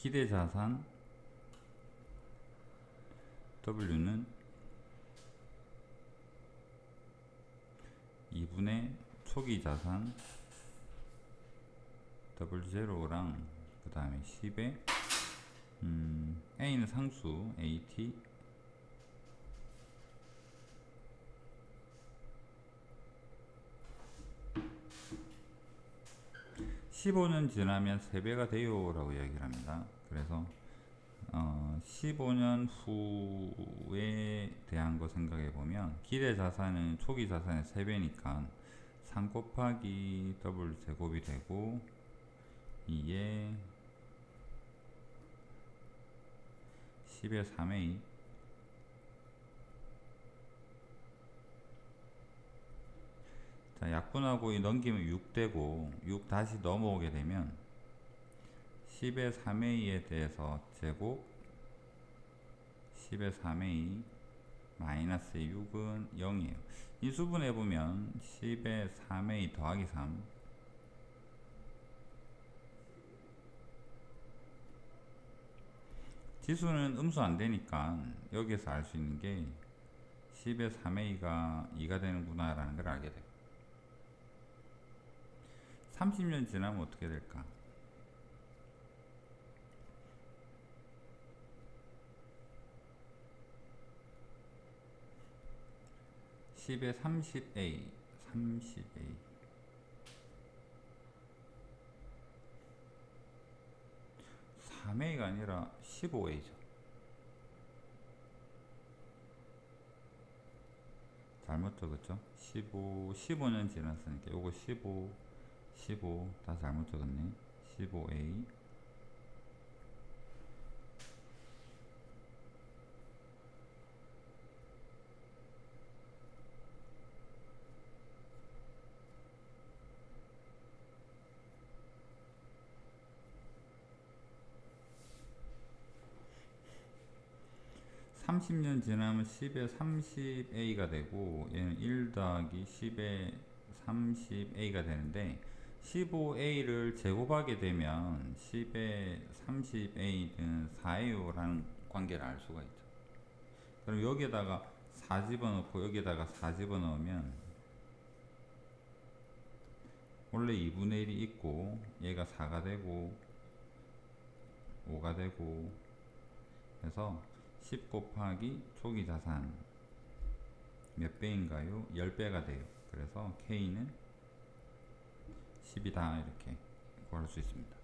기대 자산 W는 2분의 초기 자산 W0랑 그 다음에 10에 음, A는 상수 AT 15년 지나면 3배가 돼요 라고 이야기를 합니다. 그래서 어, 15년 후에 대한 거 생각해 보면 기대 자산은 초기 자산의 3배니까 3 곱하기 W 제곱이 되고 2에 10의 3의 2 자, 약분하고 이 넘기면 6 되고 6 다시 넘어오게 되면 10의 3의 2에 대해서 제곱 10의 3의 2 마이너스 6은 0이에요. 이 수분해 보면 10의 3의 2 더하기 3 지수는 음수 안 되니까 여기에서 알 수 있는 게 10의 3의 2가 2가 되는구나 라는 걸 알게 돼요. 30년 지나면 어떻게 될까? 십에 30A, 30A. 삼회가 아니라 15A죠. 잘못 적었죠? 15, 15년 지났으니까 요거 15, 15, 다 잘못 적었네. 15A. 삼십 년 지나면 10에 30A가 되고 얘는 1 더하기 10에 30A가 되는데 15A를 제곱하게 되면 10에 30A는 4A요라는 관계를 알 수가 있죠. 그럼 여기에다가 4 집어넣고 여기에다가 4 집어넣으면 원래 2분의 1이 있고 얘가 4가 되고 5가 되고 해서 10 곱하기 초기 자산 몇 배인가요? 10배가 돼요. 그래서 K는 10이다 이렇게 구할 수 있습니다.